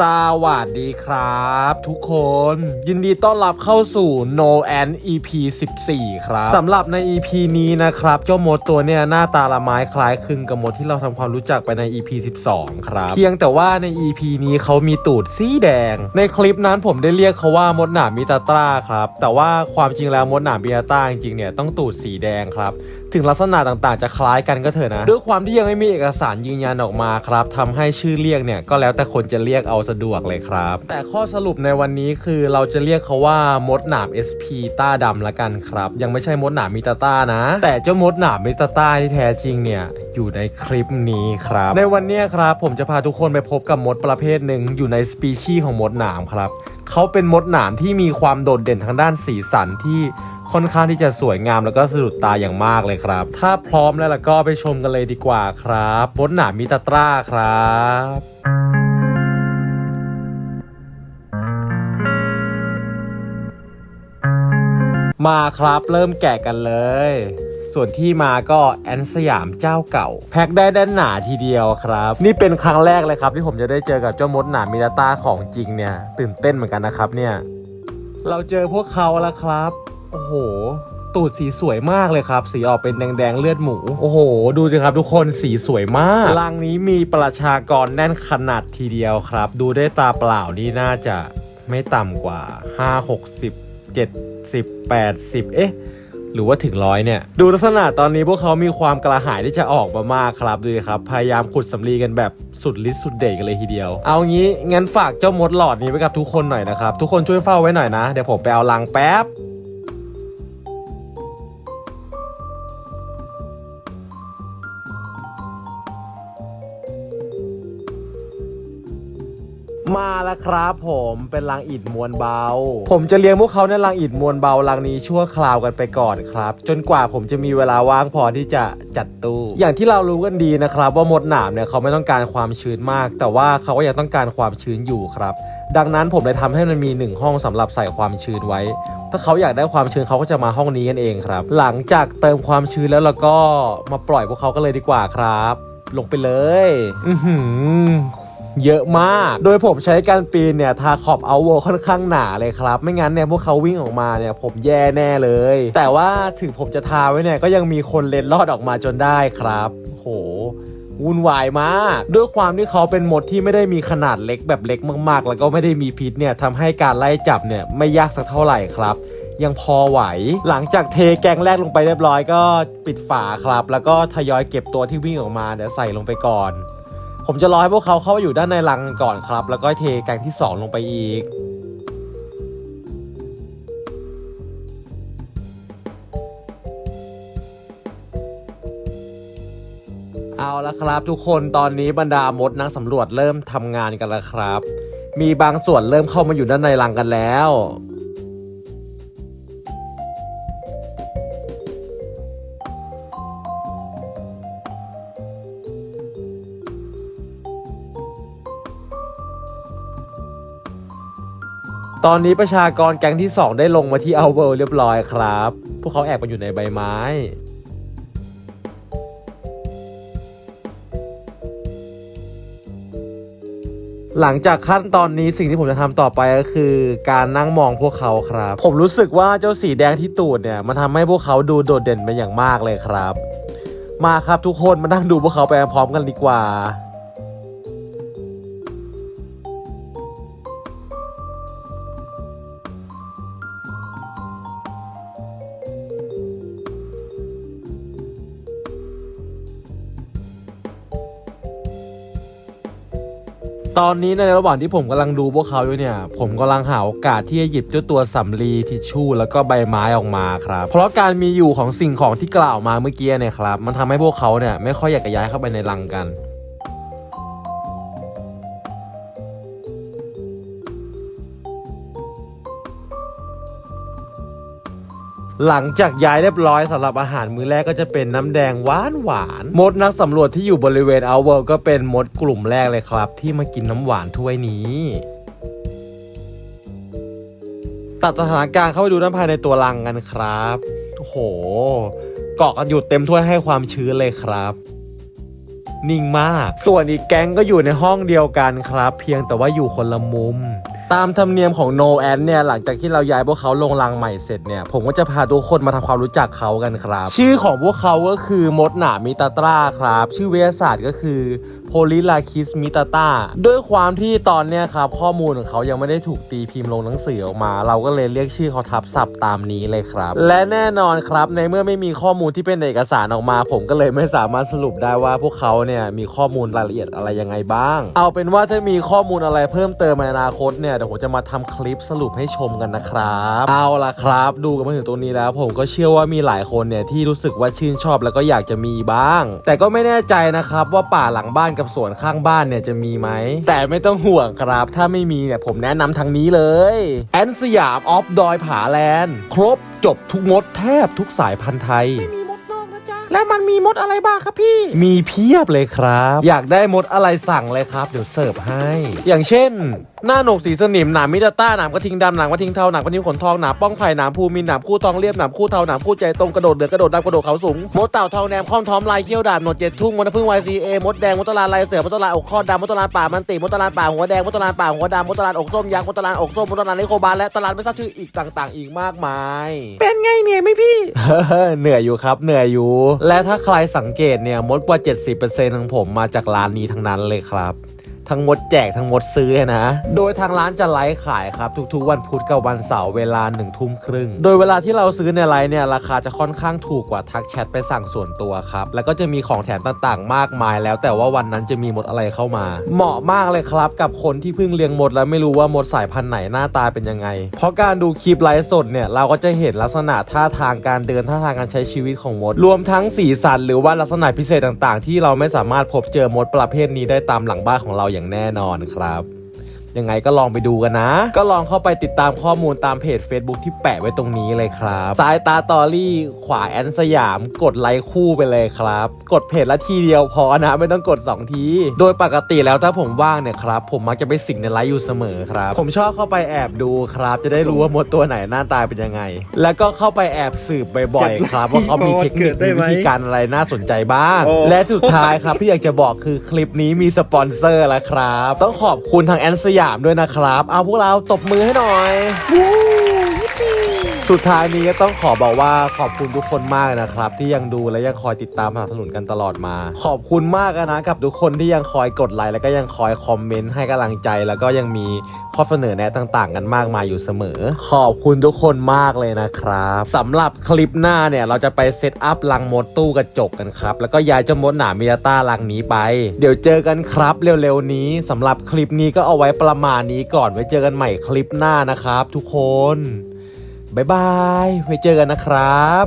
สวัสดีครับ ทุกคนยินดีต้อนรับเข้าสู่ No and EP 14 ครับสำหรับใน EP นี้นะครับ เจ้ามดตัวเนี่ยหน้าตาละไม้คล้ายคลึงกับมดที่เราทำความรู้จักไปใน EP 12 ครับ เพียงแต่ว่าใน EP นี้เขามีตูดสีแดง ในคลิปนั้นผมได้เรียกเขาว่ามดหนามมิตาตราครับ แต่ว่าความจริงแล้วมดหนามมิตาตราจริงๆเนี่ยต้องตูดสีแดงครับ ถึงลักษณะต่างๆ จะคล้ายกันก็เถอะนะ ด้วยความที่ยังไม่มีเอกสารยืนยันออกมาครับทำให้ชื่อเรียกเนี่ยก็แล้วแต่คนจะเรียกเอาสะดวกเลยครับ แต่ข้อสรุปในวันนี้คือเราจะเรียกเขาว่ามดหนาม SP ต้าดำละกันครับ ยังไม่ใช่มดหนามมิตาต้านะ แต่เจ้ามดหนามมิตาต้าที่แท้จริงเนี่ยอยู่ในคลิปนี้ครับ ในวันนี้ครับผมจะพาทุกคนไปพบกับมดประเภทหนึ่งอยู่ในสปีชีส์ของมดหนามครับเขาเป็นมดหนามที่มีความโดดเด่นทางด้านสีสันที่ ค่อนข้างที่จะสวยงามแล้วก็สะดุดตาอย่างมากเลยครับ ถ้าพร้อมแล้วล่ะก็ไปชมกันเลยดีกว่าครับมดหนามมิตาตราครับมาครับเริ่มแกะกันเลย ส่วนที่มาก็แอนสยามเจ้าเก่า แพ็คได้ด้านหนาทีเดียวครับ นี่เป็นครั้งแรกเลยครับ ที่ผมจะได้เจอกับเจ้ามดหนามิราต้าของจริงเนี่ย ตื่นเต้นเหมือนกันนะครับเนี่ย เราเจอพวกเขาแล้วครับ โอ้โห ตูดสีสวยมากเลยครับ สีออกเป็นแดงๆเลือดหมู โอ้โห ดูสิครับทุกคนสีสวยมากรังนี้มีประชากรแน่นขนาดทีเดียวครับ ดูได้ตาเปล่านี่น่าจะไม่ต่ำกว่า 5 60 70 80 เอ๊ะหรือว่าถึงร้อยเนี่ย ดูลักษณะตอนนี้พวกเขามีความกระหายที่จะออกมามากครับดูสิครับ พยายามขุดสำลีกันแบบสุดฤทธิ์สุดเดชกันเลยทีเดียว เอางี้งั้นฝากเจ้ามดหลอดนี้ไว้กับทุกคนหน่อยนะครับ ทุกคนช่วยเฝ้าไว้หน่อยนะ เดี๋ยวผมไปเอาลังแป๊บ มาแล้วครับผมเป็นรังอิฐมวลเบา ผมจะเลี้ยงพวกเขาในรังอิฐมวลเบารังนี้ชั่วคราวกันไปก่อนครับ จนกว่าผมจะมีเวลาว่างพอที่จะจัดตู้ อย่างที่เรารู้กันดีนะครับ ว่ามดหนามเนี่ยเขาไม่ต้องการความชื้นมาก แต่ว่าเขาก็ยังต้องการความชื้นอยู่ครับดังนั้นผมเลยทำให้มันมีหนึ่งห้องสำหรับใส่ความชื้นไว้ ถ้าเขาอยากได้ความชื้นเขาก็จะมาห้องนี้กันเองครับ หลังจากเติมความชื้นแล้วเราก็มาปล่อยพวกเขากันเลยดีกว่าครับ ลงไปเลย อือหือ เยอะมาก โดยผมใช้การปีนเนี่ยทาขอบเอาโวค่อนข้างหนาเลยครับ ไม่งั้นเนี่ยพวกเขาวิ่งออกมาเนี่ยผมแย่แน่เลย แต่ว่าถึงผมจะทาไว้เนี่ยก็ยังมีคนเล็ดลอดออกมาจนได้ครับ โหวุ่นวายมาก ด้วยความที่เขาเป็นมดที่ไม่ได้มีขนาดเล็กแบบเล็กมากๆ แล้วก็ไม่ได้มีพิษเนี่ยทำให้การไล่จับเนี่ยไม่ยากสักเท่าไหร่ครับ ยังพอไหว หลังจากเทแกงแรกลงไปเรียบร้อยก็ปิดฝาครับ แล้วก็ทยอยเก็บตัวที่วิ่งออกมาเดี๋ยใส่ลงไปก่อน ผมจะรอให้พวกเขาเข้าอยู่ด้านในรังกันก่อนครับ แล้วก็เทแกงที่ 2 ลงไปอีก เอาละครับทุกคนตอนนี้บรรดามดนักสำรวจเริ่มทำงานกันแล้วครับ มีบางส่วนเริ่มเข้ามาอยู่ด้านในรังกันแล้ว ตอนนี้ประชากรแก๊งที่ 2 ได้ลงมาที่เอาเวลเรียบร้อยครับ พวกเขาแอบกันอยู่ในใบไม้ หลังจากขั้นตอนนี้สิ่งที่ผมจะทำต่อไปก็คือ การนั่งมองพวกเขาครับ ผมรู้สึกว่าเจ้าสีแดงที่ตูดเนี่ยมันทำให้พวกเขาดูโดดเด่นเป็นอย่างมากเลยครับ มาครับทุกคนมานั่งดูพวกเขาไปพร้อมกันดีกว่า ตอนนี้ในระหว่างที่ผมกำลังดูพวกเขาอยู่เนี่ย ผมกำลังหาโอกาสที่จะหยิบเจ้าตัวสำลีทิชชู่แล้วก็ใบไม้ออกมาครับ เพราะการมีอยู่ของสิ่งของที่กล่าวมาเมื่อกี้เนี่ยครับ มันทำให้พวกเขาเนี่ยไม่ค่อยอยากจะย้ายเข้าไปในรังกัน หลังจากย้ายเรียบร้อยสำหรับอาหารมื้อแรกก็จะเป็นน้ำแดงหวานหวานมดนักสำรวจที่อยู่บริเวณเอาเวิร์ก็เป็นมดกลุ่มแรกเลยครับ ที่มากินน้ำหวานถ้วยนี้ตัดสถานการณ์เข้าไปดูด้านภายในตัวรังกันครับโห เกาะกันอยู่เต็มถ้วยให้ความชื้นเลยครับ นิ่งมาก ส่วนอีกแก๊งก็อยู่ในห้องเดียวกันครับ เพียงแต่ว่าอยู่คนละมุม ตามธรรมเนียมของโนแอนเนี่ยหลังจากที่เราย้ายพวกเขาลงรังใหม่เสร็จเนี่ยผมก็จะพาทุกคนมาทำความรู้จักเขากันครับ ชื่อของพวกเขาก็คือมดหนามิตาตราครับ ชื่อวิทยาศาสตร์ก็คือ โพลิลาคิสมิตาตาด้วยความที่ตอนเนี้ยครับข้อมูลของเขายังไม่ได้ถูกตีพิมพ์ลงหนังสือออกมา เราก็เลยเรียกชื่อเขาทับศัพท์ตามนี้เลยครับ และแน่นอนครับในเมื่อไม่มีข้อมูลที่เป็นเอกสารออกมา ผมก็เลยไม่สามารถสรุปได้ว่าพวกเขาเนี่ยมีข้อมูลรายละเอียดอะไรยังไงบ้าง เอาเป็นว่าถ้ามีข้อมูลอะไรเพิ่มเติมในอนาคตเนี่ยเดี๋ยวผมจะมาทำคลิปสรุปให้ชมกันนะครับ เอาล่ะครับ ดูกันมาถึงตรงนี้แล้ว ผมก็เชื่อว่ามีหลายคนเนี่ยที่รู้สึกว่าชื่นชอบแล้วก็อยากจะมีบ้าง แต่ก็ไม่แน่ใจนะครับว่าป่าหลังบ้านกับสวนข้างบ้านเนี่ยจะมีไหม แต่ไม่ต้องห่วงครับ ถ้าไม่มีเนี่ยผมแนะนำทางนี้เลย แอนสยามออฟดอยผาแลนด์ครบจบทุกมดแทบทุกสายพันธุ์ไทยมีมดนอกนะจ๊ะแล้วมันมีมดอะไรบ้างครับพี่ มีเพียบเลยครับ อยากได้มดอะไรสั่งเลยครับ เดี๋ยวเสิร์ฟให้ อย่างเช่น หน้าหนกสีสนิมหนามมิตาต้าหนามกระทิงดำหนามกระทิงเทาหนามกระทิงขนทองหนามป้องไผ่หนามภูมินหนามคู่ทองเรียบหนามคู่เทาหนามคู่ใจตรงกระโดดเดือกระโดดดำกระโดดเขาสูงมดเต่าทองแนมข้อมท้อมลายเขี้ยวดาบหนวดเจ็ดทุ่งมดพึ่งวายซีเอมดแดงมดตะลานลายเสือมดตะลานอกข้อดำมดตะลานป่ามันติมดตะลานป่าหัวแดงมดตะลานป่าหัวดำมดตะลานอกส้มยักษ์มดตะลานอกส้มมดตะลานนิโคบาลและตะลานไม่ทราบชื่ออีกต่าง ๆ อีกมากมาย เป็นไงเหนื่อยไหมพี่เหนื่อยอยู่ครับเหนื่อยอยู่ และถ้าใครสังเกตเนี่ยมดกว่า 70%ของผมมาจากร้านนี้ทั้งนั้นเลยครับ ทั้งหมดแจกทั้งหมดซื้อนะ โดยทางร้านจะไลฟ์ขายครับ ทุกๆ วันพุธกับวันเสาร์เวลาหนึ่งทุ่มครึ่ง โดยเวลาที่เราซื้อในไลฟ์เนี่ยราคาจะค่อนข้างถูกกว่าทักแชทไปสั่งส่วนตัวครับ แล้วก็จะมีของแถมต่างๆ มากมาย แล้วแต่ว่าวันนั้นจะมีมดอะไรเข้ามา เหมาะมากเลยครับ กับคนที่เพิ่งเลี้ยงมดแล้วไม่รู้ว่ามดสายพันธุ์ไหนหน้าตาเป็นยังไง เพราะการดูคลิปไลฟ์สดเนี่ยเราก็จะเห็นลักษณะท่าทางการเดินท่าทางการใช้ชีวิตของมด รวมทั้งสีสันหรือว่าลักษณะพิเศษต่างๆ ที่เราไม่สามารถพบเจอมดประเภทนี้ได้ตามหลังบ้านของเราอย่างแน่นอนครับ ยังไงก็ลองไปดูกันนะ ก็ลองเข้าไปติดตามข้อมูลตามเพจ Facebook ที่แปะไว้ตรงนี้เลยครับซ้ายตาตอรี่ขวาแอนสยาม กดไลค์คู่ไปเลยครับ กดเพจละทีเดียวพอนะไม่ต้องกด 2 ที โดยปกติแล้วถ้าผมว่างเนี่ยครับ ผมมักจะไปสิงในไลฟ์อยู่เสมอครับ ผมชอบเข้าไปแอบดูครับ จะได้รู้ว่ามดตัวไหนหน้าตาเป็นยังไง แล้วก็เข้าไปแอบสืบบ่อยๆครับ ว่าเขามีเทคนิคมีวิธีการอะไรน่าสนใจบ้างโอ้และสุดท้ายครับที่อยากจะบอกคือคลิปนี้มีสปอนเซอร์แล้วครับ ต้องขอบคุณทางแอนสยามด้วยนะครับ เอาพวกเราตบมือให้หน่อย สุดท้ายนี้ก็ต้องขอบอกว่าขอบคุณทุกคนมากนะครับ ที่ยังดูและยังคอยติดตามสนับสนุนกันตลอดมา ขอบคุณมากนะกับทุกคนที่ยังคอยกดไลค์แล้วก็ยังคอยคอมเมนต์ให้กำลังใจ แล้วก็ยังมีข้อเสนอแนะต่างๆ กันมากมายอยู่เสมอ ขอบคุณทุกคนมากเลยนะครับสำหรับคลิปหน้าเนี่ยเราจะไปเซตอัพลังมดตู้กระจกกันครับแล้วก็ย้ายเจ้ามดหนามิยาต้าลังนี้ไป เดี๋ยวเจอกันครับเร็วๆนี้สำหรับคลิปนี้ก็เอาไว้ประมาณนี้ก่อนไว้เจอกันใหม่คลิปหน้านะครับ ทุกคน บ๊ายบาย ไว้เจอกันนะครับ